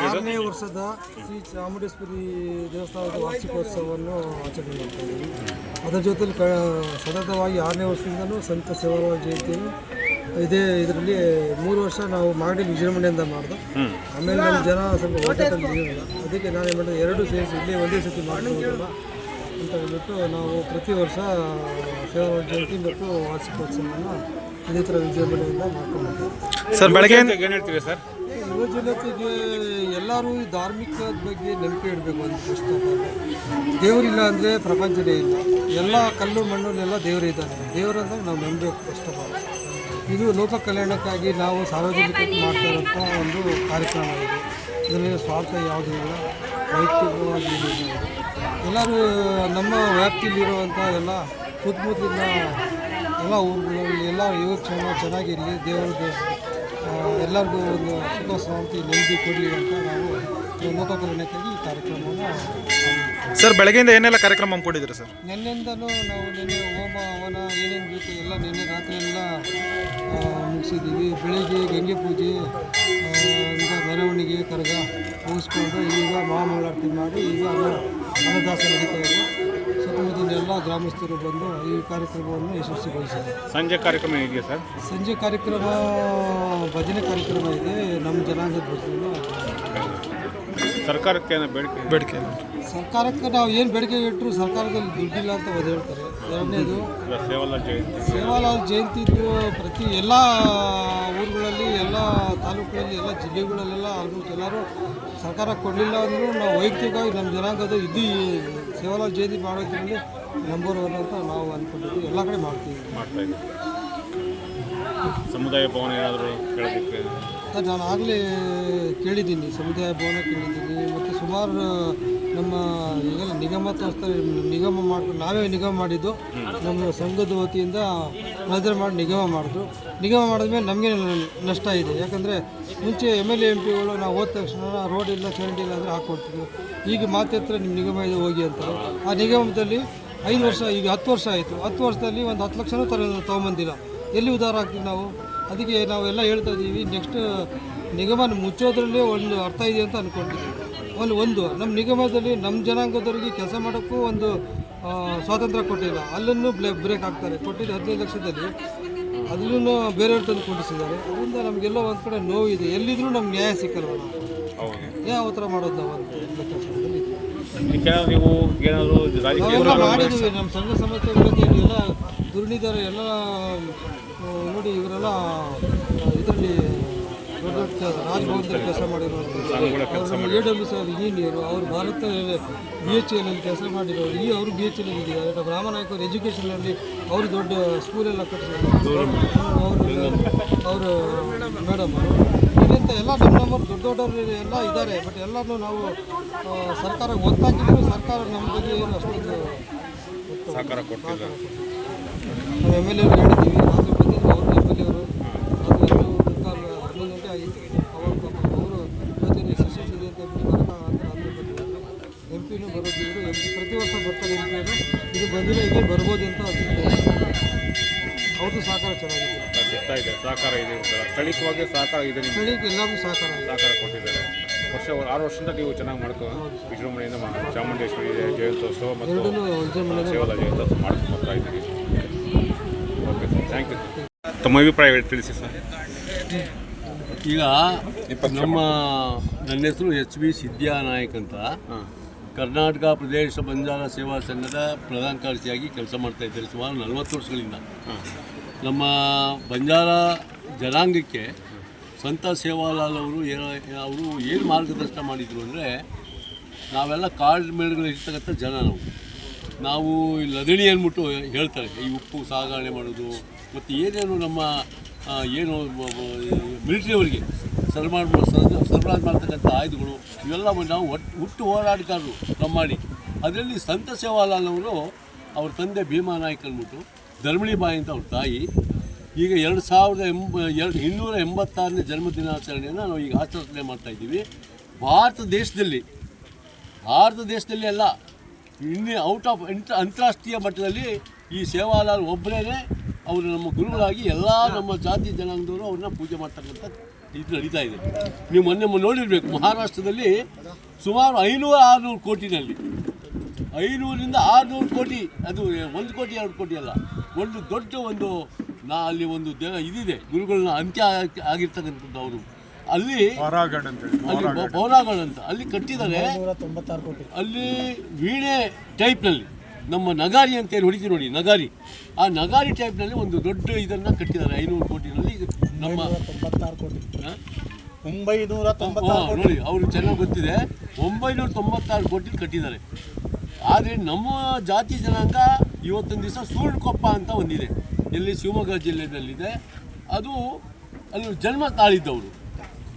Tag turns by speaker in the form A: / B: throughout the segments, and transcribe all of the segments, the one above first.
A: ಆರನೇ ವರ್ಷದ ಶ್ರೀ ಚಾಮುಂಡೇಶ್ವರಿ ದೇವಸ್ಥಾನದ ವಾರ್ಷಿಕೋತ್ಸವವನ್ನು ಆಚರಣೆ ಮಾಡ್ತಾ ಇದ್ದೀವಿ. ಅದರ ಜೊತೆಲಿ ಕ ಸತತವಾಗಿ ಆರನೇ ವರ್ಷದಿಂದಲೂ ಸಂತ ಸೇವಾ ಜಯಂತಿಯನ್ನು ಇದೇ ಇದರಲ್ಲಿ ಮೂರು ವರ್ಷ ನಾವು ಮಾಡಿ ವಿಜೃಂಭಣೆಯಿಂದ ಮಾಡಿದೆ. ಆಮೇಲೆ ನಮ್ಮ ಜನ ಸ್ವಲ್ಪ ಇರಲಿಲ್ಲ ಅದಕ್ಕೆ ನಾನೇನು ಮಾಡಿದೆ ಎರಡು ಸೇರಿಸಿ ಇಲ್ಲಿ ಒಂದೇ ಸತಿ ಮಾಡ್ಬೋದಲ್ಲ ಅಂತ ಹೇಳ್ಬಿಟ್ಟು ನಾವು ಪ್ರತಿ ವರ್ಷ ಸೇವಾ ಜಯಂತಿ ಮತ್ತು ವಾರ್ಷಿಕೋತ್ಸವವನ್ನು ಇದೇ ಥರ ವಿಜೃಂಭಣೆಯಿಂದ ಮಾಡ್ಕೊಂಡು
B: ಸರ್ ಬೆಳಗ್ಗೆ
C: ಏನು ಹೇಳ್ತೀವಿ ಸರ್?
A: ಯುವ ಜನತೆಗೆ ಎಲ್ಲರೂ ಈ ಧಾರ್ಮಿಕದ ಬಗ್ಗೆ ನಂಬಿಕೆ ಇಡಬೇಕು ಅಂತ ಫಸ್ಟ್ ಆಲ್ ದೇವರಿಲ್ಲ ಅಂದರೆ ಪ್ರಪಂಚನೇ ಇಲ್ಲ. ಎಲ್ಲ ಕಲ್ಲು ಮಣ್ಣಲ್ಲೆಲ್ಲ ದೇವರಿದ್ದಾನೆ ದೇವರಂದ್ರೆ ನಾವು ನಂಬಬೇಕು ಫಸ್ಟ್ ಆಫ್ ಆಲ್ ಇದು ಲೋಕ ಕಲ್ಯಾಣಕ್ಕಾಗಿ ನಾವು ಸಾರ್ವಜನಿಕ ಮಾಡ್ತಾ ಇರೋಂಥ ಒಂದು ಕಾರ್ಯಕ್ರಮ ಇದೆ. ಇದರಲ್ಲಿ ಸ್ವಾರ್ಥ ಯಾವುದೂ ಇಲ್ಲ ವೈಯಕ್ತಿಕವಾಗಿ ಎಲ್ಲರೂ ನಮ್ಮ ವ್ಯಾಪ್ತಿಯಲ್ಲಿರುವಂಥ ಎಲ್ಲ ಸುತ್ತಮುತ್ತಲಿನ ಎಲ್ಲ ಊರುಗಳಲ್ಲಿ ಎಲ್ಲ ಯೋಗಕ್ಷೇಮ ಚೆನ್ನಾಗಿರಲಿ ದೇವರಿಗೆ ಎಲ್ಲರಿಗೂ ಒಂದು ಸುಖ ಶಾಂತಿ ನೆಮ್ಮದಿ ಕೊಡಲಿ ಅಂತ ನಾವು ಕಲ್ಯಾಣಕ್ಕಾಗಿ ಈ ಕಾರ್ಯಕ್ರಮವನ್ನು
B: ಸರ್ ಬೆಳಗ್ಗೆಯಿಂದ ಏನೆಲ್ಲ ಕಾರ್ಯಕ್ರಮ ಹಮ್ಮಿಕೊಂಡಿದ್ದೀರಿ ಸರ್?
A: ನಿನ್ನೆಯಿಂದಲೂ ನಾವು ನಿನ್ನೆ ಹೋಮ ಹವನ ಏನೇನು ಬೇಕು ಎಲ್ಲ ನಿನ್ನೆ ರಾತ್ರಿ ಎಲ್ಲ ಮುಗಿಸಿದ್ದೀವಿ. ಬೆಳಿಗ್ಗೆ ಗಂಗೆ ಪೂಜೆ ಈಗ ಮೆರವಣಿಗೆ ಕರಗ ಮುಗಿಸ್ಕೊಂಡು ಈಗ ಮಹಾಮಂಗಳಾರತಿ ಮಾಡಿ ಈಗ ಅನ್ನ ಅನ್ನದಾಸ ನಡೀತಾ ಇದೆ. ಸುತ್ತಮುತ್ತಲಿನ ಎಲ್ಲ ಗ್ರಾಮಸ್ಥರು ಬಂದು ಈ ಕಾರ್ಯಕ್ರಮವನ್ನು ಯಶಸ್ವಿಗೊಳಿಸಿದ್ದಾರೆ.
C: ಸಂಜೆ ಕಾರ್ಯಕ್ರಮ ಇದೆಯಾ ಸರ್?
A: ಸಂಜೆ ಕಾರ್ಯಕ್ರಮ ಭಜನೆ ಕಾರ್ಯಕ್ರಮ ಇದೆ. ನಮ್ಮ ಜನಾಂಗದ ಭಜನೆ.
C: ಸರ್ಕಾರಕ್ಕೆ ಏನೋ ಬೇಡಿಕೆ
B: ಬೇಡಿಕೆ
A: ಸರ್ಕಾರಕ್ಕೆ ನಾವು ಏನು ಬೇಡಿಕೆ ಇಟ್ಟರು ಸರ್ಕಾರದಲ್ಲಿ ದುಡ್ಡಿಲ್ಲ ಅಂತ ಒಂದು ಹೇಳ್ತಾರೆ. ಎರಡನೇದು
C: ಇಲ್ಲ ಸೇವಾಲಾಲ್ ಜಯಂತಿ
A: ಸೇವಾಲಾಲ್ ಜಯಂತಿ ಪ್ರತಿ ಎಲ್ಲ ಊರುಗಳಲ್ಲಿ ಎಲ್ಲ ತಾಲೂಕುಗಳಲ್ಲಿ ಎಲ್ಲ ಜಿಲ್ಲೆಗಳಲ್ಲೆಲ್ಲ ಆಲ್ಮೋಸ್ಟ್ ಎಲ್ಲರೂ ಸರ್ಕಾರ ಕೊಡಲಿಲ್ಲ ಅಂದರೂ ನಾವು ವೈಯಕ್ತಿಕವಾಗಿ ನಮ್ಮ ಜನಾಂಗದ ಇದು ಸೇವಾಲಾಲ್ ಜಯಂತಿ ಮಾಡೋದ್ರಲ್ಲಿ ನಂಬರ್ ಒನ್ ಅಂತ ನಾವು ಅನ್ಕೊಂಡಿದ್ದೀವಿ. ಎಲ್ಲ ಕಡೆ ಮಾಡ್ತೀವಿ.
C: ಮಾಡ್ತಾ ಇದ್ದೀವಿ. ಸಮುದಾಯ ಭವನ ಏನಾದರೂ ಕೇಳೋದಕ್ಕೆ
A: ಸರ್, ನಾನು ಆಗಲೇ ಕೇಳಿದ್ದೀನಿ, ಸಮುದಾಯ ಭವನ ಕೇಳಿದ್ದೀನಿ, ಮತ್ತು ಸುಮಾರು ನಮ್ಮ ಈಗೆಲ್ಲ ನಿಗಮ ತೋರಿಸ್ತಾರೆ ನಿಗಮ ಮಾಡಿ, ನಾವೇ ನಿಗಮ ಮಾಡಿದ್ದು, ನಮ್ಮ ಸಂಘದ ವತಿಯಿಂದ ನಜರ್ ಮಾಡಿ ನಿಗಮ ಮಾಡಿದ್ರು. ನಿಗಮ ಮಾಡಿದ್ಮೇಲೆ ನಮಗೆ ನಷ್ಟ ಇದೆ. ಯಾಕಂದರೆ ಮುಂಚೆ ಎಂ ಎಲ್ ಎ, ಎಂ ಪಿಗಳು ನಾವು ಹೋದ ತಕ್ಷಣ ರೋಡ್ ಇಲ್ಲ ಚರಂಡಿ ಇಲ್ಲ ಅಂದರೆ ಹಾಕ್ಕೊಡ್ತಿದ್ರು. ಈಗ ಮಾತ್ರ ನಿಮ್ಮ ನಿಗಮ ಇದೆ, ಹೋಗಿ ಅಂತಾರೆ ಆ ನಿಗಮದಲ್ಲಿ ಐದು ವರ್ಷ, ಈಗ ಹತ್ತು ವರ್ಷ ಆಯಿತು. ಹತ್ತು ವರ್ಷದಲ್ಲಿ ಒಂದು ಹತ್ತು ಲಕ್ಷನೂ ತರ ತೊಗೊಂಬಂದಿಲ್ಲ. ಎಲ್ಲಿ ಉದ್ಧಾರ ಆಗ್ತೀವಿ ನಾವು? ಅದಕ್ಕೆ ನಾವೆಲ್ಲ ಹೇಳ್ತಾ ಇದ್ದೀವಿ ನೆಕ್ಸ್ಟ್ ನಿಗಮ ಮುಚ್ಚೋದ್ರಲ್ಲಿ ಒಂದು ಅರ್ಥ ಇದೆ ಅಂತ ಅಂದ್ಕೊಂಡಿದ್ದೀವಿ ಅಲ್ಲಿ ಒಂದು ನಮ್ಮ ನಿಗಮದಲ್ಲಿ ನಮ್ಮ ಜನಾಂಗದವರಿಗೆ ಕೆಲಸ ಮಾಡೋಕ್ಕೂ ಒಂದು ಸ್ವಾತಂತ್ರ್ಯ ಕೊಟ್ಟಿಲ್ಲ. ಅಲ್ಲೂ ಬ್ಲೇ ಬ್ರೇಕ್ ಹಾಕ್ತಾರೆ. ಕೊಟ್ಟಿದ್ದು ಹದಿನೈದು ಲಕ್ಷದಲ್ಲಿ ಅದನ್ನು ಬೇರೆಯವ್ರು ತಂದು ಕೊಟ್ಟಿಸಿದ್ದಾರೆ ಅದರಿಂದ ನಮಗೆಲ್ಲ ಒಂದು ಕಡೆ ನೋವಿದೆ. ಎಲ್ಲಿದ್ರೂ ನಮ್ಗೆ ನ್ಯಾಯ ಸಿಕ್ಕಲ್ವ ನಾವು
C: ಹೌದು
A: ಯಾವ ಥರ ಮಾಡೋದು ನಾವು ಅಂತ
C: ಇದಕ್ಕೇನಾದ್ರು ನೀವು ಏನಾದರೂ
A: ಮಾಡಿದ್ದೀವಿ ನಮ್ಮ ಸಂಘ ಸಂಸ್ಥೆ ಎಲ್ಲ ದುರ್ಣಿದ್ದಾರೆ ಎಲ್ಲ ನೋಡಿ ಇವರೆಲ್ಲ ಇದರಲ್ಲಿ ರಾಜಭವನದಲ್ಲಿ ಕೆಲಸ ಮಾಡಿರೋರು ಎ ಡಬ್ಲ್ಯೂ ಸರ್ ಇಂಜಿನಿಯರು ಅವರು ಭಾರತ ಬಿ ಎಚ್ ಎಲ್ ಕೆಲಸ ಮಾಡಿರೋರು ಈ ಅವರು ಬಿ ಎಚ್ ಎಲ್ ಇದ್ದಾರೆ ಡಾಕ್ಟರ್ ರಾಮನಾಯಕ್ ಎಜುಕೇಷನಲ್ಲಿ ಅವರು ದೊಡ್ಡ ಸ್ಕೂಲೆಲ್ಲ ಕಟ್ಟಿಸಿದ್ದಾರೆ ಅವರು ಅವರು ಮೇಡಮ್ ಇದರಿಂದ ಎಲ್ಲ ನಮ್ಮವರು ದೊಡ್ಡ ದೊಡ್ಡವರು ಎಲ್ಲ ಇದ್ದಾರೆ ಬಟ್ ಎಲ್ಲರೂ ನಾವು ಸರ್ಕಾರ ಗೊತ್ತಾಗಿದ್ರು ಸರ್ಕಾರ ನಮ್ಮ ಬಗ್ಗೆ ಏನು ಅಷ್ಟೊಂದು
C: ಸಹಕಾರ
A: ನಾವು ಎಂ ಎಲ್ ಎ ಹೇಳಿದ್ದೀವಿ. ಅವಾಗ ಪಾಪ ಅವರು ಇವತ್ತಿನ ಇದೆ ಅಂತ ಅಂತ ಎಂ ಪಿನೂ ಬರೋದಿದ್ರು ಎಂ ಪಿ ಪ್ರತಿ ವರ್ಷ ಬರ್ತಾರೆ ಎಂ ಪಿಯವರು ಇದು ಬಂದಿಲ್ಲ ಇದೇ ಬರ್ಬೋದು ಅಂತ ಅನ್ಸುತ್ತೆ ಅವ್ರದ್ದು ಸಹಕಾರ ಚೆನ್ನಾಗಿದೆ
C: ಸಿಗ್ತಾ ಇದೆ ಸಹಕಾರ ಇದೆ ಸ್ಥಳೀಯವಾಗಿ ಸಹಕಾರ ಇದೆ
A: ಸ್ಥಳೀಯಕ್ಕೆ ಎಲ್ಲರಿಗೂ ಸಹಕಾರ
C: ಸಹಕಾರ ಕೊಟ್ಟಿದ್ದಾರೆ ವರ್ಷ ಆರು ವರ್ಷದಿಂದ ನೀವು ಚೆನ್ನಾಗಿ ಮಾಡ್ಕೊ ವಿಜೃಂಭಣೆಯಿಂದ ಚಾಮುಂಡೇಶ್ವರಿ ಜಯಂತೋತ್ಸವ ಮತ್ತು ಸೇವಾದ ಜಯಂತೋತ್ಸವ ಮಾಡ್ತಾ ಇದ್ದೀವಿ ಓಕೆ ಸರ್ ಥ್ಯಾಂಕ್ ಯು ತಮ್ಮ ಅಭಿಪ್ರಾಯ ತಿಳಿಸಿ ಸರ್.
D: ಈಗ ನಮ್ಮ ನನ್ನ ಹೆಸರು ಎಚ್ ಬಿ ಸಿದ್ಯಾನಾಯಕ್ ಅಂತ. ಕರ್ನಾಟಕ ಪ್ರದೇಶ ಬಂಜಾರ ಸೇವಾ ಸಂಘದ ಪ್ರಧಾನ ಕಾರ್ಯದರ್ಶಿಯಾಗಿ ಕೆಲಸ ಮಾಡ್ತಾ ಇದ್ದಾರೆ ಸುಮಾರು ನಲವತ್ತು ವರ್ಷಗಳಿಂದ. ನಮ್ಮ ಬಂಜಾರ ಜನಾಂಗಕ್ಕೆ ಸಂತ ಸೇವಾಲಾಲ್ ಅವರು ಏನು ಅವರು ಏನು ಮಾರ್ಗದರ್ಶನ ಮಾಡಿದರು ಅಂದರೆ ನಾವೆಲ್ಲ ಕಾಡು ಮೇಳಗಳಲ್ಲಿ ಇರ್ತಕ್ಕಂಥ ಜನ ನಾವು. ನಾವು ಲದಣಿ ಅಂದ್ಬಿಟ್ಟು ಹೇಳ್ತಾರೆ ಈ ಉಪ್ಪು ಸಾಗಣೆ ಮಾಡೋದು ಮತ್ತು ಏನೇನು ನಮ್ಮ ಏನು ಮಿಲಿಟ್ರಿಯವರಿಗೆ ಸರ್ಮಾ ಸರಬರಾಜು ಮಾಡ್ತಕ್ಕಂಥ ಆಯುಧಗಳು, ಇವೆಲ್ಲ ನಾವು ಒಟ್ಟು ಹುಟ್ಟು ಹೋರಾಟಗಾರರು ಮಾಡಿ. ಅದರಲ್ಲಿ ಸಂತ ಸೇವಾಲಾಲ್ ಅವರು ಅವ್ರ ತಂದೆ ಭೀಮಾ ನಾಯ್ಕ ಅಂದ್ಬಿಟ್ಟು, ಧರ್ಮಿಣಿ ಬಾಯಿ ಅಂತ ಅವ್ರ ತಾಯಿ, ಈಗ ಎರಡು ಸಾವಿರದ ಎಂಬ, ಎರಡು, ಇನ್ನೂರ ಎಂಬತ್ತಾರನೇ ಜನ್ಮದಿನಾಚರಣೆಯನ್ನು ನಾವು ಈಗ ಆಚರಣೆ ಮಾಡ್ತಾ ಇದ್ದೀವಿ. ಭಾರತ ದೇಶದಲ್ಲಿ ಭಾರತ ದೇಶದಲ್ಲಿ ಅಲ್ಲ, ಇನ್ನೇ ಔಟ್ ಆಫ್ ಇಂಟ್ರ ಅಂತಾರಾಷ್ಟ್ರೀಯ ಮಟ್ಟದಲ್ಲಿ ಈ ಸೇವಾಲಾಲ್ ಒಬ್ಬರೇ ಅವರು ನಮ್ಮ ಗುರುಗಳಾಗಿ ಎಲ್ಲ ನಮ್ಮ ಜಾತಿ ಜನಾಂಗದವರು ಅವ್ರನ್ನ ಪೂಜೆ ಮಾಡ್ತಕ್ಕಂಥ ಇದು ನಡೀತಾ ಇದೆ. ನೀವು ಮೊನ್ನೆ ಮೊನ್ನೆ ನೋಡಿರ್ಬೇಕು ಮಹಾರಾಷ್ಟ್ರದಲ್ಲಿ ಸುಮಾರು ಐನೂರು ಆರುನೂರು ಕೋಟಿನಲ್ಲಿ. ಐನೂರಿಂದ ಆರುನೂರು ಕೋಟಿ ಅದು ಒಂದು ಕೋಟಿ ಎರಡು ಕೋಟಿ ಅಲ್ಲ ಒಂದು ದೊಡ್ಡ ಒಂದು ನಾ ಅಲ್ಲಿ ಒಂದು ದೇವ ಇದಿದೆ ಗುರುಗಳನ್ನ ಅಂತ್ಯ ಆಗಿ- ಆಗಿರ್ತಕ್ಕಂಥದ್ದು ಅವರು. ಅಲ್ಲಿ ಅಲ್ಲಿ ಅಂತ. ಅಲ್ಲಿ ಕಟ್ಟಿದ್ದಾರೆ ಅಲ್ಲಿ ವೀಣೆ ಟೈಪ್ನಲ್ಲಿ. ನಮ್ಮ ನಗಾರಿ ಅಂತ ಏನು ಹೊಡಿತೀವಿ ನೋಡಿ ನಗಾರಿ. ಆ ನಗಾರಿ ಟೈಪ್ನಲ್ಲಿ ಒಂದು ದೊಡ್ಡ ಇದನ್ನು ಕಟ್ಟಿದ್ದಾರೆ ಐನೂರು ಕೋಟಿನಲ್ಲಿ ಇದು ನಮ್ಮ ಕೋಟಿ.
E: ಒಂಬೈನೂರ
D: ತೊಂಬತ್ತಾರು ನೋಡಿ ಅವರು ಚೆನ್ನಾಗಿ ಗೊತ್ತಿದೆ. ಒಂಬೈನೂರ ತೊಂಬತ್ತಾರು ಕೋಟಿ ಕಟ್ಟಿದ್ದಾರೆ. ಆದರೆ ನಮ್ಮ ಜಾತಿ ಜನಾಂಗ ಇವತ್ತೊಂದು ದಿವಸ ಸೂರ್ಣಕೊಪ್ಪ ಅಂತ ಒಂದಿದೆ ಎಲ್ಲಿ ಶಿವಮೊಗ್ಗ ಜಿಲ್ಲೆಯಲ್ಲಿದೆ. ಅದು ಅಲ್ಲಿ ಜನ್ಮ ತಾಳಿದ್ದವರು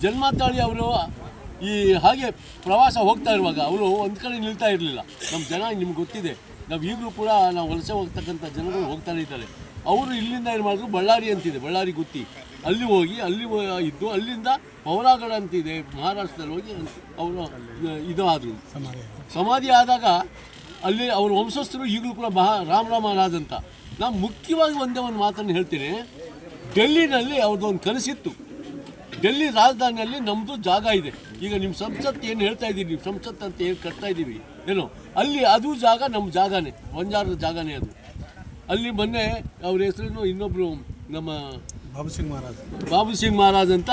D: ಜನ್ಮ ತಾಳಿ ಅವರು ಈ ಹಾಗೆ ಪ್ರವಾಸ ಹೋಗ್ತಾ ಇರುವಾಗ ಅವರು ಒಂದು ಕಡೆ ನಿಲ್ತಾ ಇರಲಿಲ್ಲ. ನಮ್ಮ ಜನ ನಿಮ್ಗೆ ಗೊತ್ತಿದೆ. ನಾವು ಈಗಲೂ ಕೂಡ ನಾವು ವಲಸೆ ಹೋಗ್ತಕ್ಕಂಥ ಜನಗಳು ಹೋಗ್ತಾನೆ ಇದ್ದಾರೆ. ಅವರು ಇಲ್ಲಿಂದ ಏನು ಮಾಡಿದ್ರು? ಬಳ್ಳಾರಿ ಅಂತಿದೆ, ಬಳ್ಳಾರಿ ಗುತ್ತಿ. ಅಲ್ಲಿ ಹೋಗಿ, ಅಲ್ಲಿ ಇದ್ದು, ಅಲ್ಲಿಂದ ಪೌರಾಗಢ ಅಂತಿದೆ, ಮಹಾರಾಷ್ಟ್ರದಲ್ಲಿ ಹೋಗಿ ಅವರು ಇದು ಆದರು. ಸಮಾಧಿ ಆದಾಗ ಅಲ್ಲಿ ಅವ್ರ ವಂಶಸ್ಥರು ಈಗಲೂ ಕೂಡ ಮಹಾ, ರಾಮ ರಾಮರಾಜಂತ ನಾನು ಮುಖ್ಯವಾಗಿ ಒಂದೇ ಒಂದು ಮಾತನ್ನು ಹೇಳ್ತೀನಿ. ಡೆಲ್ಲಿನಲ್ಲಿ ಅವ್ರದ್ದು ಒಂದು ಕನಸಿತ್ತು. ಡೆಲ್ಲಿ ರಾಜಧಾನಿಯಲ್ಲಿ ನಮ್ಮದು ಜಾಗ ಇದೆ. ಈಗ ನಿಮ್ಮ ಸಂಸತ್ ಏನು ಹೇಳ್ತಾ ಇದ್ದೀರಿ? ನೀವು ಸಂಸತ್ ಅಂತ ಏನು ಕಟ್ತಾ ಇದ್ದೀವಿ ಏನು ಅಲ್ಲಿ ಅದು ಜಾಗ ನಮ್ಮ ಜಾಗನೇ ಒಂಜಾರದ ಜಾಗನೇ ಅದು. ಅಲ್ಲಿ ಮೊನ್ನೆ ಅವ್ರ ಹೆಸರೇನು ಇನ್ನೊಬ್ಬರು ನಮ್ಮ
E: ಬಾಬು ಸಿಂಗ್ ಮಹಾರಾಜ್.
D: ಬಾಬು ಸಿಂಗ್ ಮಹಾರಾಜ್ ಅಂತ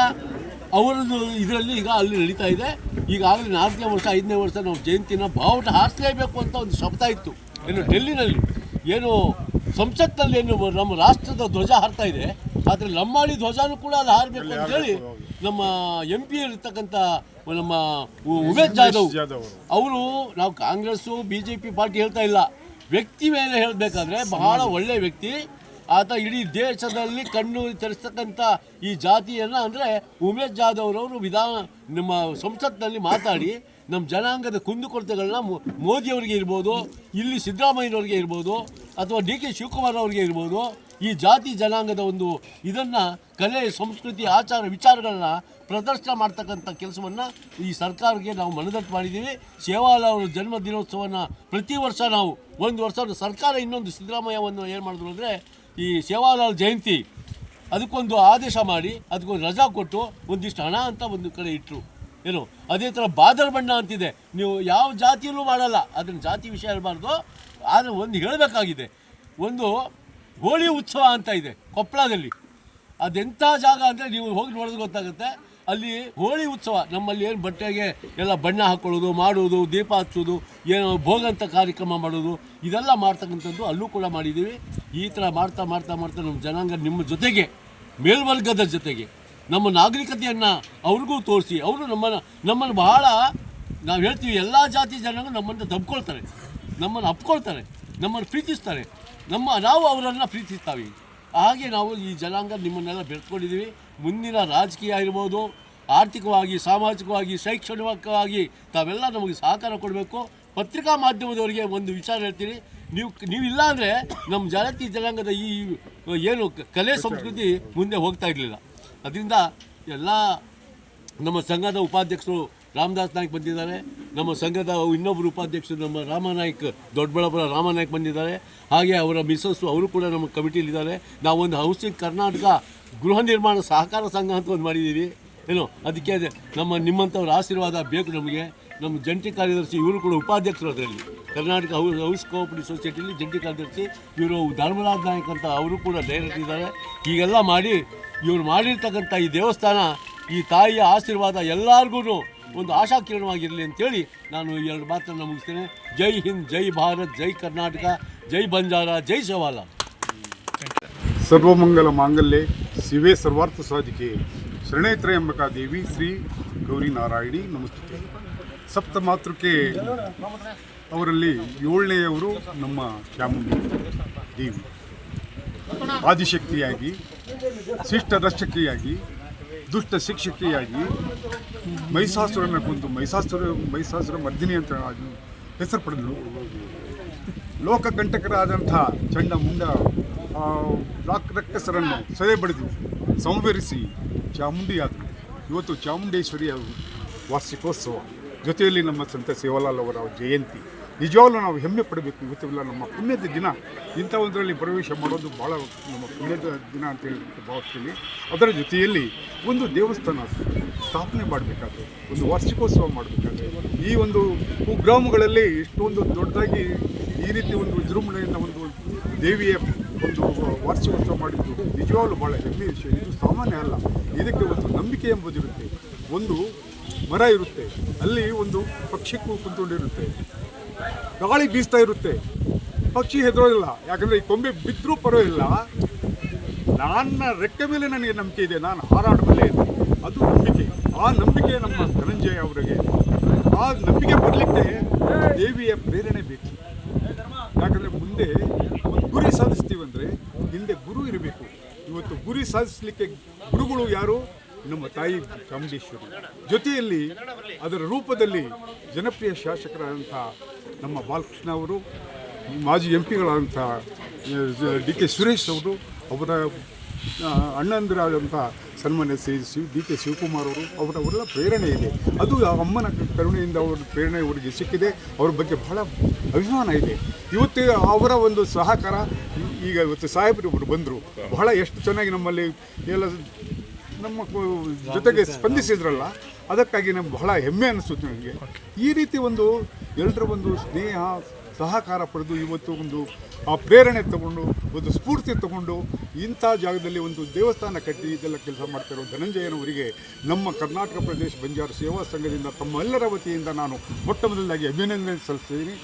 D: ಅವರದ್ದು ಇದರಲ್ಲಿ ಈಗ ಅಲ್ಲಿ ನಡೀತಾ ಇದೆ. ಈಗಾಗಲೇ ನಾಲ್ಕನೇ ವರ್ಷ ಐದನೇ ವರ್ಷ ನಾವು ಜಯಂತಿನ ಬಾವುಟ ಹಾರಿಸಲೇಬೇಕು ಅಂತ ಒಂದು ಶಬ್ದ ಇತ್ತು. ಏನು ಡೆಲ್ಲಿನಲ್ಲಿ. ಏನು ಸಂಸತ್ನಲ್ಲಿ ಏನು ನಮ್ಮ ರಾಷ್ಟ್ರದ ಧ್ವಜ ಹಾರ್ತಾ ಇದೆ. ಆದರೆ ಲಂಬಾಣಿ ಧ್ವಜನೂ ಕೂಡ ಅದು ಹಾರಬೇಕು ಅಂತೇಳಿ ನಮ್ಮ ಎಂ ಪಿ ಇರ್ತಕ್ಕಂಥ ನಮ್ಮ ಉಮೇಶ್ ಜಾಧವ್. ಅವರು ನಾವು Congress B J P party ಹೇಳ್ತಾ ಇಲ್ಲ. ವ್ಯಕ್ತಿ ಮೇಲೆ ಹೇಳಬೇಕಾದ್ರೆ ಬಹಳ ಒಳ್ಳೆಯ ವ್ಯಕ್ತಿ. ಆತ ಇಡೀ ದೇಶದಲ್ಲಿ ಕಣ್ಣು ತರಿಸ್ತಕ್ಕಂಥ ಈ ಜಾತಿಯನ್ನು ಅಂದರೆ ಉಮೇಶ್ ಜಾಧವ್ರವರು ವಿಧಾನ ನಮ್ಮ ಸಂಸತ್ನಲ್ಲಿ ಮಾತಾಡಿ ನಮ್ಮ ಜನಾಂಗದ ಕುಂದುಕೊರತೆಗಳನ್ನ ಮೋದಿಯವರಿಗೆ ಇರ್ಬೋದು, ಇಲ್ಲಿ ಸಿದ್ದರಾಮಯ್ಯನವ್ರಿಗೆ ಇರ್ಬೋದು, ಅಥವಾ ಡಿ ಕೆ ಶಿವಕುಮಾರ್ ಅವರಿಗೆ ಇರ್ಬೋದು, ಈ ಜಾತಿ ಜನಾಂಗದ ಒಂದು ಇದನ್ನು ಕಲೆ, ಸಂಸ್ಕೃತಿ, ಆಚಾರ, ವಿಚಾರಗಳನ್ನ ಪ್ರದರ್ಶನ ಮಾಡ್ತಕ್ಕಂಥ ಕೆಲಸವನ್ನು ಈ ಸರ್ಕಾರಕ್ಕೆ ನಾವು ಮನದಟ್ಟು ಮಾಡಿದ್ದೀವಿ. ಸೇವಾಲ ಅವರ ಜನ್ಮ ದಿನೋತ್ಸವನ ಪ್ರತಿ ವರ್ಷ ನಾವು ಒಂದು ವರ್ಷ ಸರ್ಕಾರ ಇನ್ನೊಂದು ಸಿದ್ದರಾಮಯ್ಯವನ್ನು ಏನು ಮಾಡಿದ್ರು ಅಂದರೆ ಈ ಸೇವಾಲಾಲ್ ಜಯಂತಿ, ಅದಕ್ಕೊಂದು ಆದೇಶ ಮಾಡಿ, ಅದಕ್ಕೊಂದು ರಜಾ ಕೊಟ್ಟು ಒಂದಿಷ್ಟು ಹಣ ಅಂತ ಒಂದು ಕಡೆ ಇಟ್ಟರು ಏನು, ಅದೇ ಥರ ಬಾದರ್ ಬಣ್ಣ ಅಂತಿದೆ. ನೀವು ಯಾವ ಜಾತಿಯಲ್ಲೂ ಮಾಡಲ್ಲ. ಅದನ್ನು ಜಾತಿ ವಿಷಯ ಹೇಳಬಾರ್ದು. ಆದರೆ ಒಂದು ಹೇಳಬೇಕಾಗಿದೆ. ಒಂದು ಹೋಳಿ ಉತ್ಸವ ಅಂತ ಇದೆ ಕೊಪ್ಪಳದಲ್ಲಿ ಅದೆಂಥ ಜಾಗ ಅಂದರೆ ನೀವು ಹೋಗಿ ನೋಡೋದು ಗೊತ್ತಾಗುತ್ತೆ. ಅಲ್ಲಿ ಹೋಳಿ ಉತ್ಸವ, ನಮ್ಮಲ್ಲಿ ಏನು ಬಟ್ಟೆಗೆ ಎಲ್ಲ ಬಣ್ಣ ಹಾಕ್ಕೊಳ್ಳೋದು ಮಾಡೋದು ದೀಪ ಹಚ್ಚೋದು, ಏನೋ ಭೋಗಂತ ಕಾರ್ಯಕ್ರಮ ಮಾಡೋದು ಇದೆಲ್ಲ ಮಾಡ್ತಕ್ಕಂಥದ್ದು ಅಲ್ಲೂ ಕೂಡ ಮಾಡಿದ್ದೀವಿ. ಈ ಥರ ಮಾಡ್ತಾ ಮಾಡ್ತಾ ಮಾಡ್ತಾ ನಮ್ಮ ಜನಾಂಗ ನಿಮ್ಮ ಜೊತೆಗೆ, ಮೇಲ್ವರ್ಗದ ಜೊತೆಗೆ. ನಮ್ಮ ನಾಗರಿಕತೆಯನ್ನು ಅವ್ರಿಗೂ ತೋರಿಸಿ ಅವರು ನಮ್ಮನ್ನು ನಮ್ಮನ್ನು ಬಹಳ ನಾವು ಹೇಳ್ತೀವಿ ಎಲ್ಲ ಜಾತಿ ಜನಾಂಗ ನಮ್ಮನ್ನು ದಬ್ಕೊಳ್ತಾರೆ ನಮ್ಮನ್ನು ಅಪ್ಕೊಳ್ತಾರೆ ನಮ್ಮನ್ನು ಪ್ರೀತಿಸ್ತಾರೆ. ನಮ್ಮ ನಾವು ಅವರನ್ನು ಪ್ರೀತಿಸ್ತಾವೆ. ಹಾಗೆ ನಾವು ಈ ಜನಾಂಗ ನಿಮ್ಮನ್ನೆಲ್ಲ ಬೆಳೆಸ್ಕೊಂಡಿದ್ದೀವಿ ಮುಂದಿನ ರಾಜಕೀಯ ಇರ್ಬೋದು ಆರ್ಥಿಕವಾಗಿ ಸಾಮಾಜಿಕವಾಗಿ ಶೈಕ್ಷಣಿಕವಾಗಿ ತಾವೆಲ್ಲ ನಮಗೆ ಸಹಕಾರ ಕೊಡಬೇಕು. ಪತ್ರಿಕಾ ಮಾಧ್ಯಮದವರಿಗೆ ಒಂದು ವಿಚಾರ ಹೇಳ್ತೀನಿ. ನೀವು ನೀವಿಲ್ಲ ಅಂದರೆ ನಮ್ಮ ಜಾತಿ ಜನಾಂಗದ ಈ ಏನು ಕಲೆ ಸಂಸ್ಕೃತಿ ಮುಂದೆ ಹೋಗ್ತಾ ಇರಲಿಲ್ಲ. ಅದರಿಂದ ಎಲ್ಲ ನಮ್ಮ ಸಂಘದ ಉಪಾಧ್ಯಕ್ಷರು ರಾಮದಾಸ್ ನಾಯ್ಕ್ ಬಂದಿದ್ದಾರೆ. ನಮ್ಮ ಸಂಘದ ಇನ್ನೊಬ್ಬರು ಉಪಾಧ್ಯಕ್ಷರು ನಮ್ಮ ರಾಮನಾಯ್ಕ್ ದೊಡ್ಡಬಳ್ಳಾಪುರ ರಾಮನಾಯ್ಕ್ ಬಂದಿದ್ದಾರೆ. ಹಾಗೆ ಅವರ ಮಿಸಸ್ಸು ಅವರು ಕೂಡ ನಮ್ಮ ಕಮಿಟಿಲಿದ್ದಾರೆ ನಾವೊಂದು ಹೌಸಿಂಗ್ ಕರ್ನಾಟಕ ಗೃಹ ನಿರ್ಮಾಣ ಸಹಕಾರ ಸಂಘ ಅಂತ ಒಂದು ಮಾಡಿದ್ದೀವಿ. ಏನು, ಅದಕ್ಕೆ ಅದೇ ನಮ್ಮ ನಿಮ್ಮಂಥವ್ರ ಆಶೀರ್ವಾದ ಬೇಕು ನಮಗೆ. ನಮ್ಮ ಜಂಟಿ ಕಾರ್ಯದರ್ಶಿ ಇವರು ಕೂಡ ಉಪಾಧ್ಯಕ್ಷರು ಅದರಲ್ಲಿ. ಕರ್ನಾಟಕ ಹೌಸ್ ಹೌಸ್ ಕೋಆಪರೇಟಿವ್ ಸೊಸೈಟಿಯಲ್ಲಿ ಜಂಟಿ ಕಾರ್ಯದರ್ಶಿ, ಇವರು ಧರ್ಮರಾಜ್ ನಾಯಕ್ ಅಂತ ಅವರು ಕೂಡ ಡೈರೆಕ್ಟ್ ಇದ್ದಾರೆ. ಹೀಗೆಲ್ಲ ಮಾಡಿ ಇವರು ಮಾಡಿರ್ತಕ್ಕಂಥ ಈ ದೇವಸ್ಥಾನ, ಈ ತಾಯಿಯ ಆಶೀರ್ವಾದ ಎಲ್ಲರಿಗೂ ಒಂದು ಆಶಾಕಿರಣವಾಗಿರಲಿ ಅಂತೇಳಿ ನಾನು ಎರಡು ಮಾತನ್ನು ಮುಗಿಸ್ತೇನೆ. ಜೈ ಹಿಂದ್, ಜೈ ಭಾರತ್, ಜೈ ಕರ್ನಾಟಕ, ಜೈ ಬಂಜಾರ, ಜೈ ಸವಾಲ
F: ಸರ್ವಮಂಗಲ ಮಾಂಗಲ್ಯ, ಶಿವೇ ಸರ್ವಾರ್ಥ ಸಾಧಿಕೆ. ಶರಣೇತ್ರ ಎಂಬಕ ದೇವಿ ಶ್ರೀ ಗೌರಿ ನಾರಾಯಣಿ, ನಮಸ್ತೆ. ಸಪ್ತ ಮಾತೃಕೆ ಅವರಲ್ಲಿ ಏಳನೆಯವರು ನಮ್ಮ ಚಾಮುಂಡಿ ದೇವಿ. ಆದಿಶಕ್ತಿಯಾಗಿ ಶಿಷ್ಟ ರಕ್ಷಕಿಯಾಗಿ, ದುಷ್ಟ ಶಿಕ್ಷಕಿಯಾಗಿ, ಮಹಿಷಾಸುರನ ಕೊಂದು ಮಹಿಷಾಸುರ ಮಹಿಷಾಸುರ ಮರ್ದಿನಿ ಅಂತ ಹೆಸರು ಪಡೆದಳು ಲೋಕಕಂಟಕರಾದಂಥ ಚಂಡ ಮುಂಡ ರಾಕ್ ರಕ್ಕಸರನ್ನು ಸದೆ ಬಡಿದು ಸಂವರಿಸಿ ಚಾಮುಂಡಿಯಾದರು. ಇವತ್ತು ಚಾಮುಂಡೇಶ್ವರಿಯ ವಾರ್ಷಿಕೋತ್ಸವ. ಜೊತೆಯಲ್ಲಿ ನಮ್ಮ ಸಂತ ಸೇವಾಲಾಲ್ ಅವರ ಜಯಂತಿ. ನಿಜವಾಗ್ಲೂ ನಾವು ಹೆಮ್ಮೆ ಪಡಬೇಕು. ಇವತ್ತೆಲ್ಲ ನಮ್ಮ ಪುಣ್ಯದ ದಿನ. ಇಂಥ ಒಂದರಲ್ಲಿ ಪ್ರವೇಶ ಮಾಡೋದು ಭಾಳ ನಮ್ಮ ಪುಣ್ಯದ ದಿನ ಅಂತ ಹೇಳಿಬಿಟ್ಟು ಭಾವಿಸ್ತೀನಿ. ಅದರ ಜೊತೆಯಲ್ಲಿ ಒಂದು ದೇವಸ್ಥಾನ ಸ್ಥಾಪನೆ ಮಾಡಬೇಕಾದ್ರೆ, ಒಂದು ವಾರ್ಷಿಕೋತ್ಸವ ಮಾಡಬೇಕಾದ್ರೆ, ಈ ಒಂದು ಕುಗ್ರಾಮಗಳಲ್ಲಿ ಇಷ್ಟೊಂದು ದೊಡ್ಡದಾಗಿ ಈ ರೀತಿ ಒಂದು ವಿಜೃಂಭಣೆಯಿಂದ ಒಂದು ದೇವಿಯ ಒಂದು ವಾರ್ಷಿಕೋತ್ಸವ ಮಾಡಿದ್ದು ನಿಜವಾಗ್ಲೂ ಭಾಳ ಹೆಮ್ಮೆ ವಿಷಯ. ಇದು ಸಾಮಾನ್ಯ ಅಲ್ಲ. ಇದಕ್ಕೆ ಒಂದು ನಂಬಿಕೆ ಎಂಬುದಿರುತ್ತೆ. ಒಂದು ಮರ ಇರುತ್ತೆ. ಅಲ್ಲಿ ಒಂದು ಪಕ್ಷಿ ಕುಂತ್ಕೊಂಡಿರುತ್ತೆ. ಗಾಳಿ ಬೀಸ್ತಾ ಇರುತ್ತೆ. ಪಕ್ಷಿ ಹೆದರೋದಿಲ್ಲ. ಯಾಕಂದರೆ ಈ ಕೊಂಬೆ ಬಿದ್ದರೂ ಪರವಾಗಿಲ್ಲ. ನನ್ನ ರೆಕ್ಕೆ ಮೇಲೆ ನನಗೆ ನಂಬಿಕೆ ಇದೆ. ನಾನು ಹಾರಾಡಬಲ್ಲೆ. ಅದು ನಂಬಿಕೆ. ಆ ನಂಬಿಕೆ ನಮ್ಮ ಧನಂಜಯ ಅವರಿಗೆ. ಆ ನಂಬಿಕೆ ಬರಲಿಕ್ಕೆ ದೇವಿಯ ಪ್ರೇರಣೆ ಬೇಕು. ಯಾಕಂದರೆ ಮುಂದೆ ಒಂದು ಗುರಿ ಸಾಧಿಸ್ತೀವಂದರೆ ಹಿಂದೆ ಗುರು ಇರಬೇಕು. ಇವತ್ತು ಗುರಿ ಸಾಧಿಸಲಿಕ್ಕೆ ಗುರುಗಳು ಯಾರು? ನಮ್ಮ ತಾಯಿ ಚಾಮುಂಡೇಶ್ವರಿ ಜೊತೆಯಲ್ಲಿ ಅದರ ರೂಪದಲ್ಲಿ ಜನಪ್ರಿಯ ಶಾಸಕರಾದಂಥ ನಮ್ಮ ಬಾಲಕೃಷ್ಣ ಅವರು, ಮಾಜಿ ಎಂ ಪಿಗಳಾದಂಥ ಡಿ ಕೆ ಸುರೇಶ್ ಅವರು, ಅವರ ಅಣ್ಣಂದಿರಾದಂಥ ಸನ್ಮಾನ್ಯ ಶಿವ್, ಡಿ ಕೆ ಶಿವಕುಮಾರ್ ಅವರು ಅವರ ಅವರೆಲ್ಲ ಪ್ರೇರಣೆ ಇದೆ. ಅದು ಅಮ್ಮನ ಕರುಣೆಯಿಂದ ಅವ್ರ ಪ್ರೇರಣೆ ಅವರಿಗೆ ಸಿಕ್ಕಿದೆ. ಅವ್ರ ಬಗ್ಗೆ ಬಹಳ ಅಭಿಮಾನ ಇದೆ. ಇವತ್ತು ಅವರ ಒಂದು ಸಹಕಾರ, ಈಗ ಇವತ್ತು ಸಾಹೇಬರು ಒಬ್ಬರು ಬಂದರು. ಬಹಳ ಎಷ್ಟು ಚೆನ್ನಾಗಿ ನಮ್ಮಲ್ಲಿ ಎಲ್ಲ ನಮ್ಮ ಜೊತೆಗೆ ಸ್ಪಂದಿಸಿದ್ರಲ್ಲ, ಅದಕ್ಕಾಗಿ ನಮ್ಗೆ ಬಹಳ ಹೆಮ್ಮೆ ಅನಿಸುತ್ತೆ ನನಗೆ. ಈ ರೀತಿ ಒಂದು ಎಲ್ಲರ ಒಂದು ಸ್ನೇಹ, ಸಹಕಾರ ಪಡೆದು ಇವತ್ತು ಒಂದು ಆ ಪ್ರೇರಣೆ ತಗೊಂಡು, ಒಂದು ಸ್ಫೂರ್ತಿ ತಗೊಂಡು ಇಂಥ ಜಾಗದಲ್ಲಿ ಒಂದು ದೇವಸ್ಥಾನ ಕಟ್ಟಿ ಇದೆಲ್ಲ ಕೆಲಸ ಮಾಡ್ತಿರೋ ಧನಂಜಯನವರಿಗೆ ನಮ್ಮ ಕರ್ನಾಟಕ ಪ್ರದೇಶ ಬಂಜಾರ ಸೇವಾ ಸಂಘದಿಂದ ತಮ್ಮೆಲ್ಲರ ವತಿಯಿಂದ ನಾನು ಮೊಟ್ಟ ಮೊದಲಾಗಿ ಅಭಿನಂದನೆ ಸಲ್ಲಿಸ್ತೀನಿ.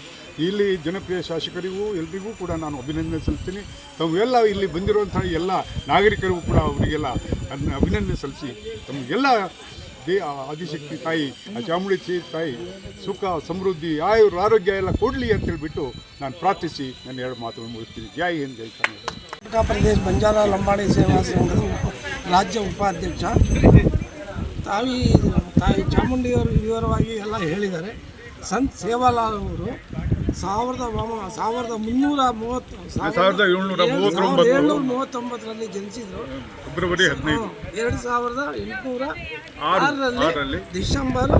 F: ಇಲ್ಲಿ ಜನಪ್ರಿಯ ಶಾಸಕರಿಗೂ ಎಲ್ರಿಗೂ ಕೂಡ ನಾನು ಅಭಿನಂದನೆ ಸಲ್ಲಿಸ್ತೀನಿ ತಮಗೆಲ್ಲ ಇಲ್ಲಿ ಬಂದಿರುವಂಥ ಎಲ್ಲ ನಾಗರಿಕರಿಗೂ ಕೂಡ ಅವರಿಗೆಲ್ಲ ಅದನ್ನ ಅಭಿನಂದನೆ ಸಲ್ಲಿಸಿ, ತಮಗೆಲ್ಲ ದೇ ಆದಿಶಕ್ತಿ ತಾಯಿ ಚಾಮುಂಡಿ ತಾಯಿ, ಸುಖ, ಸಮೃದ್ಧಿ ಆಯುರ್ ಆರೋಗ್ಯ ಎಲ್ಲ ಕೊಡಲಿ ಅಂತೇಳ್ಬಿಟ್ಟು ನಾನು ಪ್ರಾರ್ಥಿಸಿ ನನ್ನ ಎರಡು ಮಾತುಗಳು ಮುಗಿಸ್ತೀನಿ. ಜೈ ಹಿಂದ್, ಜೈ
G: ಉತ್ತರ ಪ್ರದೇಶ ಬಂಜಾರ ಲಂಬಾಣಿ ಸೇವಾ ಸಂಘದ ರಾಜ್ಯ ಉಪಾಧ್ಯಕ್ಷ. ತಾವಿ ತಾಯಿ ಚಾಮುಂಡಿಯವರು ವಿವರವಾಗಿ ಎಲ್ಲ ಹೇಳಿದ್ದಾರೆ. ಸಂತ್ ಸೇವಾಲಾಲ್ ಅವರು ಸಾವಿರದ ಸಾವಿರದ ಮುನ್ನೂರ ಮೂವತ್ತು
F: ಸಾವಿರದ ಏಳ್ನೂರ.
G: ಏಳ್ನೂರ ಮೂವತ್ತೊಂಬತ್ತರಲ್ಲಿ ಜನಿಸಿದ್ರು.
F: ಫೆಬ್ರವರಿ ಹದಿನೈದು.
G: ಎರಡು ಸಾವಿರದ ಎಂಟುನೂರ ಆರರಲ್ಲಿ. ಡಿಸೆಂಬರ್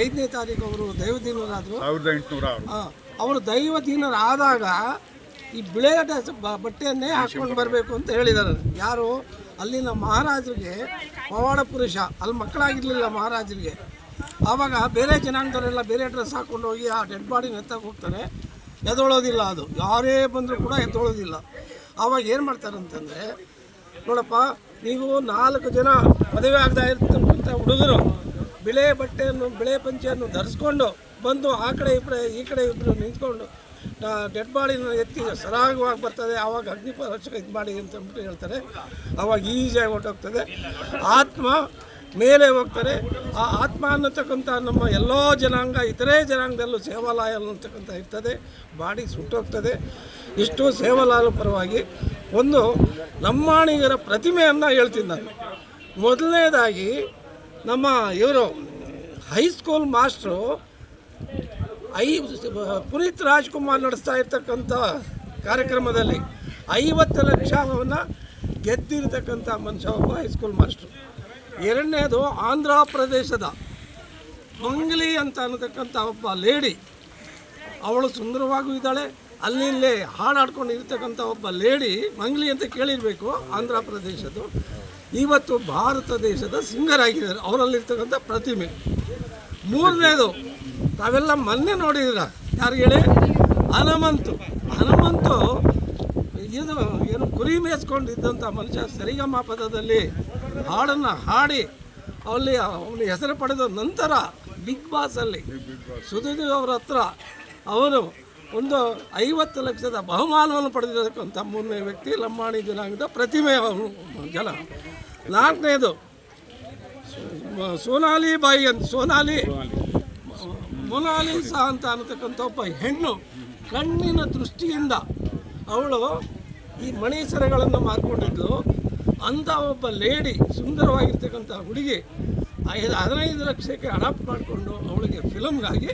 G: ಐದನೇ ತಾರೀಕು ಅವರು ದೈವದಿನರಾದರು.
F: ಸಾವಿರದ ಎಂಟುನೂರ ಆರು.
G: ಆ, ಅವರು ಈ ಬಿಳೆ ಬಟ್ಟೆಯನ್ನೇ ಹಾಕ್ಕೊಂಡು ಬರಬೇಕು ಅಂತ ಹೇಳಿದ್ದಾರೆ. ಯಾರು? ಅಲ್ಲಿನ ಮಹಾರಾಜರಿಗೆ ಪವಾಡ ಪುರುಷ. ಅಲ್ಲಿ ಮಕ್ಕಳಾಗಿರ್ಲಿಲ್ಲ ಮಹಾರಾಜರಿಗೆ. ಆವಾಗ ಬೇರೆ ಜನಾಂಗದವರೆಲ್ಲ ಬೇರೆ ಡ್ರೆಸ್ ಹಾಕ್ಕೊಂಡು ಹೋಗಿ ಆ ಡೆಡ್ ಬಾಡಿನ ಎತ್ತಕ್ಕೆ ಹೋಗ್ತಾರೆ. ಎದ್ದೊಳೋದಿಲ್ಲ ಅದು. ಯಾರೇ ಬಂದರೂ ಕೂಡ ಎದ್ದೊಳೋದಿಲ್ಲ. ಆವಾಗ ಏನು ಮಾಡ್ತಾರೆ ಅಂತಂದರೆ ನೋಡಪ್ಪ, ನೀವು ನಾಲ್ಕು ಜನ ಮದುವೆ ಆಗದ ಇರ್ತಕ್ಕಂಥ ಹುಡುಗರು, ಬಿಳೆ ಬಟ್ಟೆಯನ್ನು, ಬಿಳೆ ಪಂಚೆಯನ್ನು ಧರಿಸ್ಕೊಂಡು ಬಂದು ಆ ಕಡೆ ಈ ಈ ಕಡೆ ಇಬ್ಬರು ನಿಂತ್ಕೊಂಡು ಡೆಡ್ ಬಾಡಿನ ಎತ್ತಿ ಸರಾಗವಾಗಿ ಬರ್ತದೆ, ಆವಾಗ ಅಗ್ನಿಪರಕ್ಷಕ ಇದು ಮಾಡಿ ಅಂತ ಹೇಳ್ತಾರೆ. ಆವಾಗ ಈಸಿಯಾಗಿ ಹೊರಟೋಗ್ತದೆ. ಆತ್ಮ ಮೇಲೆ ಹೋಗ್ತಾರೆ. ಆ ಆತ್ಮ ಅನ್ನತಕ್ಕಂಥ ನಮ್ಮ ಎಲ್ಲ ಜನಾಂಗ, ಇತರೆ ಜನಾಂಗದಲ್ಲೂ ಸೇವಾಲಯ ಅನ್ನತಕ್ಕಂಥ ಇರ್ತದೆ. ಬಾಡಿ ಸುಟ್ಟೋಗ್ತದೆ. ಇಷ್ಟು ಸೇವಾಲಯ ಪರವಾಗಿ ಒಂದು ಲಂಬಾಣಿಗರ ಪ್ರತಿಮೆಯನ್ನು ಹೇಳ್ತೀನಿ ನಾನು. ಮೊದಲನೇದಾಗಿ ನಮ್ಮ ಇವರು ಹೈಸ್ಕೂಲ್ ಮಾಸ್ಟ್ರು ಐ ಪುನೀತ್ ರಾಜ್ಕುಮಾರ್ ನಡೆಸ್ತಾ ಇರ್ತಕ್ಕಂಥ ಕಾರ್ಯಕ್ರಮದಲ್ಲಿ ಐವತ್ತು ಲಕ್ಷವನ್ನು ಗೆದ್ದಿರತಕ್ಕಂಥ ಮನುಷ್ಯ ಒಬ್ಬ ಹೈಸ್ಕೂಲ್ ಮಾಸ್ಟ್ರು ಎರಡನೇದು ಆಂಧ್ರ ಪ್ರದೇಶದ ಮಂಗಲಿ ಅಂತ ಅನ್ನತಕ್ಕಂಥ ಒಬ್ಬ ಲೇಡಿ. ಅವಳು ಸುಂದರವಾಗೂ ಇದ್ದಾಳೆ. ಅಲ್ಲಿ ಇಲ್ಲೇ ಹಾಡಾಡ್ಕೊಂಡು ಇರ್ತಕ್ಕಂಥ ಒಬ್ಬ ಲೇಡಿ ಮಂಗಲಿ ಅಂತ ಕೇಳಿರಬೇಕು, ಆಂಧ್ರ ಪ್ರದೇಶದ್ದು. ಇವತ್ತು ಭಾರತ ದೇಶದ ಸಿಂಗರ್ ಆಗಿದ್ದಾರೆ. ಅವರಲ್ಲಿರ್ತಕ್ಕಂಥ ಪ್ರತಿಮೆ. ಮೂರನೇದು, ತಾವೆಲ್ಲ ಮೊನ್ನೆ ನೋಡಿದಿರ ಯಾರು ಹೇಳಿ? ಹನುಮಂತು. ಹನುಮಂತು ಇದು ಏನು ಕುರಿ ಮೇಯಿಸ್ಕೊಂಡಿದ್ದಂಥ ಮನುಷ್ಯ ಸರಿಗಮ ಪದದಲ್ಲಿ ಹಾಡನ್ನು ಹಾಡಿ ಅಲ್ಲಿ ಅವನ ಹೆಸರು ಪಡೆದ ನಂತರ ಬಿಗ್ ಬಾಸಲ್ಲಿ ಸುದೀಪ್ ಅವರ ಹತ್ರ ಅವನು ಒಂದು ಐವತ್ತು ಲಕ್ಷದ ಬಹುಮಾನವನ್ನು ಪಡೆದಿರತಕ್ಕಂಥ ಮೂರನೇ ವ್ಯಕ್ತಿ ಲಂಬಾಣಿ ಜನಾಂಗದ ಪ್ರತಿಮೆ ಅವನು. ಜನ. ನಾಲ್ಕನೇದು ಸೋನಾಲಿ ಬಾಯಿ ಅಂತ ಸೋನಾಲಿ ಮೊನಾಲಿಸಾ ಅಂತ ಅನ್ನತಕ್ಕಂಥ ಒಬ್ಬ ಹೆಣ್ಣು ಕಣ್ಣಿನ ದೃಷ್ಟಿಯಿಂದ ಅವಳು ಈ ಮಣಿ ಸರಗಳನ್ನು ಮಾರ್ಕೊಂಡಿದ್ಲು ಅಂಥ ಒಬ್ಬ ಲೇಡಿ ಸುಂದರವಾಗಿರ್ತಕ್ಕಂಥ ಹುಡುಗಿ ಐದು ಹದಿನೈದು ಲಕ್ಷಕ್ಕೆ ಅಡಾಪ್ಟ್ ಮಾಡಿಕೊಂಡು ಅವಳಿಗೆ ಫಿಲಮ್ಗಾಗಿ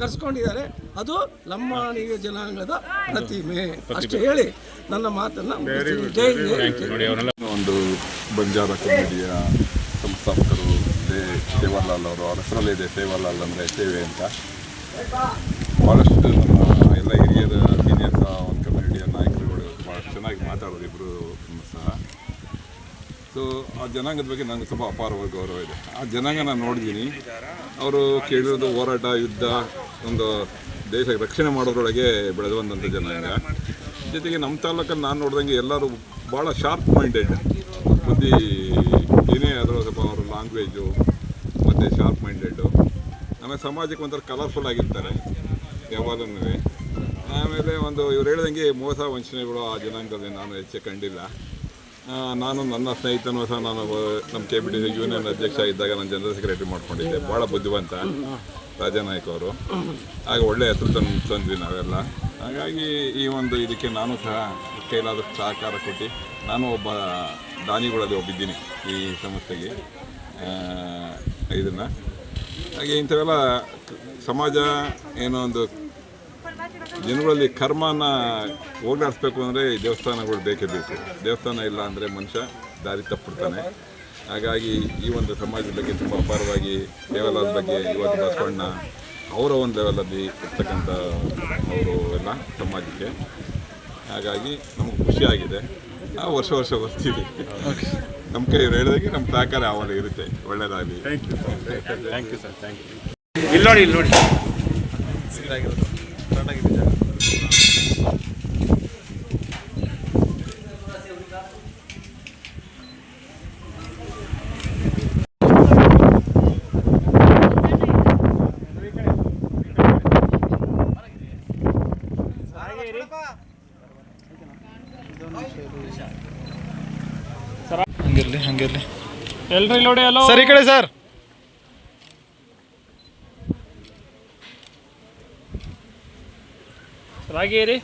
G: ಕರೆಸ್ಕೊಂಡಿದ್ದಾರೆ. ಅದು ಲಂಬಾಣಿಯ ಜನಾಂಗದ ಪ್ರತಿಮೆ. ಅಷ್ಟು ಹೇಳಿ ನನ್ನ ಮಾತನ್ನು
H: ಒಂದು ಬಂಜಾರ ಕಮಿಟಿಯ ಸಂಸ್ಥಾಪಕರು ಸೇವಾಲಾಲ್ ಅವರು ಅವರ ಹೆಸರಲ್ಲೇ ಇದೆ ಸೇವಾಲಾಲ್ ಅಂದರೆ ಸೇವೆ ಅಂತ. ಭಾಳಷ್ಟು ನಮ್ಮ ಎಲ್ಲ ಹಿರಿಯರ ಸೀನಿಯರ್ಸ್ ಒಂದು ಕಮ್ಯುನಿಟಿಯ ನಾಯಕರುಗಳು ಭಾಳ ಚೆನ್ನಾಗಿ ಮಾತಾಡೋದು ಇಬ್ಬರು ಸಹ. ಸೊ ಆ ಜನಾಂಗದ ಬಗ್ಗೆ ನನಗೆ ತುಂಬ ಅಪಾರವಾದ ಗೌರವ ಇದೆ. ಆ ಜನಾಂಗ ನಾನು ನೋಡಿದ್ದೀನಿ. ಅವರು ಕೇಳಿರೋದು ಹೋರಾಟ, ಯುದ್ಧ, ಒಂದು ದೇಶ ರಕ್ಷಣೆ ಮಾಡೋದ್ರೊಳಗೆ ಬೆಳೆದುವಂಥ ಜನಾಂಗ. ಜೊತೆಗೆ ನಮ್ಮ ತಾಲೂಕಲ್ಲಿ ನಾನು ನೋಡ್ದಂಗೆ ಎಲ್ಲರೂ ಭಾಳ ಶಾರ್ಪ್ ಮೈಂಡೆಡ್ ಬುದ್ಧಿ ಏನೇ ಆದರೂ ಸ್ವಲ್ಪ ಅವರ ಲ್ಯಾಂಗ್ವೇಜು ಮತ್ತು ಶಾರ್ಪ್ ಮೈಂಡೆಡ್ಡು ಆಮೇಲೆ ಸಮಾಜಕ್ಕೆ ಒಂಥರ ಕಲರ್ಫುಲ್ ಆಗಿರ್ತಾರೆ ಯಾವಾಗಲೂ ಆಮೇಲೆ ಒಂದು ಇವ್ರು ಹೇಳ್ದಂಗೆ ಮೋಸ ವಂಚನೆಗಳು ಆ ಜನಾಂಗದಲ್ಲಿ ನಾನು ಹೆಚ್ಚು ಕಂಡಿಲ್ಲ. ನಾನು ನನ್ನ ಸ್ನೇಹಿತನೂ ಸಹ ನಾನು ನಮ್ಮ ಕೆ ಬಿ ಡಿ ಯೂನಿಯನ್ ಅಧ್ಯಕ್ಷ ಇದ್ದಾಗ ನಾನು ಜನರಲ್ ಸೆಕ್ರೆಟರಿ ಮಾಡ್ಕೊಂಡಿದ್ದೆ. ಭಾಳ ಬುದ್ಧಿವಂತ ರಾಜಾನಾಯ್ಕ ಅವರು. ಆಗ ಒಳ್ಳೆಯ ಹೆಸರು ತಂದು ತಂದ್ವಿ ನಾವೆಲ್ಲ. ಹಾಗಾಗಿ ಈ ಒಂದು ಇದಕ್ಕೆ ನಾನು ಸಹ ಕೈಲಾದಷ್ಟು ಸಹಕಾರ ಕೊಟ್ಟು ನಾನು ಒಬ್ಬ ದಾನಿಗಳಲ್ಲಿ ಒಬ್ಬಿದ್ದೀನಿ ಈ ಸಂಸ್ಥೆಗೆ. ಇದನ್ನು. ಹಾಗೆ ಇಂಥವೆಲ್ಲ ಸಮಾಜ ಏನೋ ಒಂದು ಜನಗಳಲ್ಲಿ ಕರ್ಮನ ಹೋಗ್ಲಾಡಿಸ್ಬೇಕು ಅಂದರೆ ದೇವಸ್ಥಾನಗಳು ಬೇಕೇ ಬೇಕು. ದೇವಸ್ಥಾನ ಇಲ್ಲ ಅಂದರೆ ಮನುಷ್ಯ ದಾರಿ ತಪ್ಪಿಡ್ತಾನೆ ಹಾಗಾಗಿ ಈ ಒಂದು ಸಮಾಜದ ಬಗ್ಗೆ ತುಂಬ ಅಪಾರವಾಗಿ ದೇವಾಲಯದ ಬಗ್ಗೆ ಇವತ್ತು ಬಸವಣ್ಣ ಅವರ ಒಂದು ಲೆವೆಲಲ್ಲಿ ಇರ್ತಕ್ಕಂಥ ಅವರು ಎಲ್ಲ ಸಮಾಜಕ್ಕೆ. ಹಾಗಾಗಿ ನಮಗೆ ಖುಷಿಯಾಗಿದೆ ನಾವು ವರ್ಷ ವರ್ಷ ಬರ್ತೀವಿ. ನಮ್ಮ ಕೈ ಹೇಳಿದಾಗೆ ನಮ್ಮ ಸಹಕಾರ ಆವಾಗ ಇರುತ್ತೆ. ಒಳ್ಳೆಯದಾಗಲಿ
C: thank you sir thank you ಇಲ್ಲ ನೋಡಿ ಇಲ್ಲಿ ನೋಡಿ.
B: ಹಂಗಿರ್ಲಿ ಹಂಗಿರ್ಲಿ.
I: ಎಲ್ರಿ ನೋಡಿ ಅಲೋ
B: ಸರ್ ಈ ಕಡೆ ಸರ್.
I: ರಾಗೇರಿ